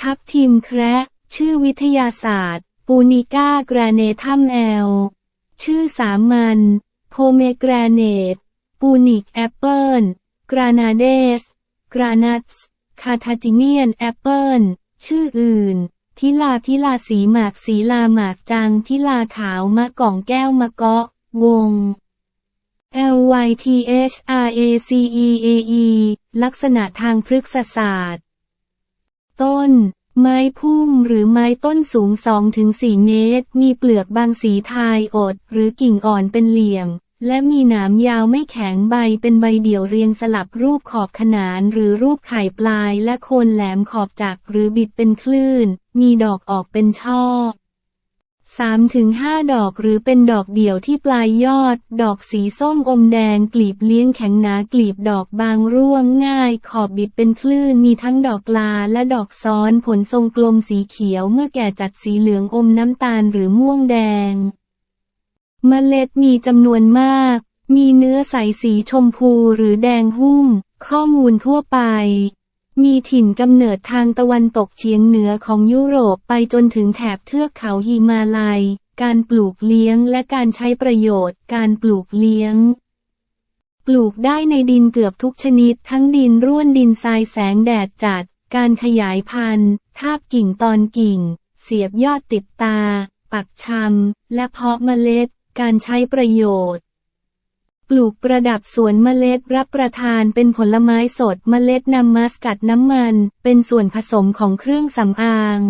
ทับทิมแคระชื่อวิทยาศาสตร์ ปูนิก้ากราเนทัมแอล ชื่อสามัญโพเมกราเนต ปูนิกแอปเปิลกรานาเดส กรานัตส์คาทาจิเนียนแอปเปิลชื่ออื่นทิลาพิลาสีหมากสีลาหมากจังทิลาขาวมะกล่องแก้วมะเกาะ วง L Y T H R A C E A E ลักษณะทางพฤกษศาสตร์ ต้น ไม้พุ่มหรือไม้ต้นสูง 2-4 เมตร มีเปลือกบางสีทายอด หรือกิ่งอ่อนเป็นเหลี่ยม และมีหนามยาวไม่แข็งใบเป็นใบเดี่ยวเรียงสลับรูปขอบขนานหรือรูปไข่ปลายและโคนแหลมขอบจักหรือบิดเป็นคลื่น มีดอกออกเป็นช่อ 3-5ดอกหรือเป็นดอกเดี่ยวที่ปลายยอด ดอกสีส้มอมแดงกลีบเลี้ยงแข็งหนากลีบดอกบางร่วงง่าย ขอบบิดเป็นคลื่นมีทั้งดอกลาและดอกซ้อนผลทรงกลมสีเขียวเมื่อแก่จัดสีเหลืองอมน้ำตาลหรือม่วงแดง เมล็ดมีจำนวนมาก มีเนื้อใสสีชมพูหรือแดงหุ้ม ข้อมูลทั่วไป มีถิ่นกำเนิดทางตะวันตกเฉียงเหนือของยุโรปไปจนถึงแถบเทือกเขาหิมาลัย การปลูกเลี้ยงและการใช้ประโยชน์ การปลูกเลี้ยง ปลูกได้ในดินเกือบทุกชนิด ทั้งดินร่วนดินทรายแสงแดดจัด การขยายพันธุ์ ทาบกิ่งตอนกิ่ง เสียบยอดติดตา ปักชำและเพาะเมล็ด การใช้ประโยชน์ ปลูกประดับสวนเมล็ดรับประทานเป็นผลไม้สดเมล็ดนำมาสกัดน้ำมัน เป็นส่วนผสมของเครื่องสำอาง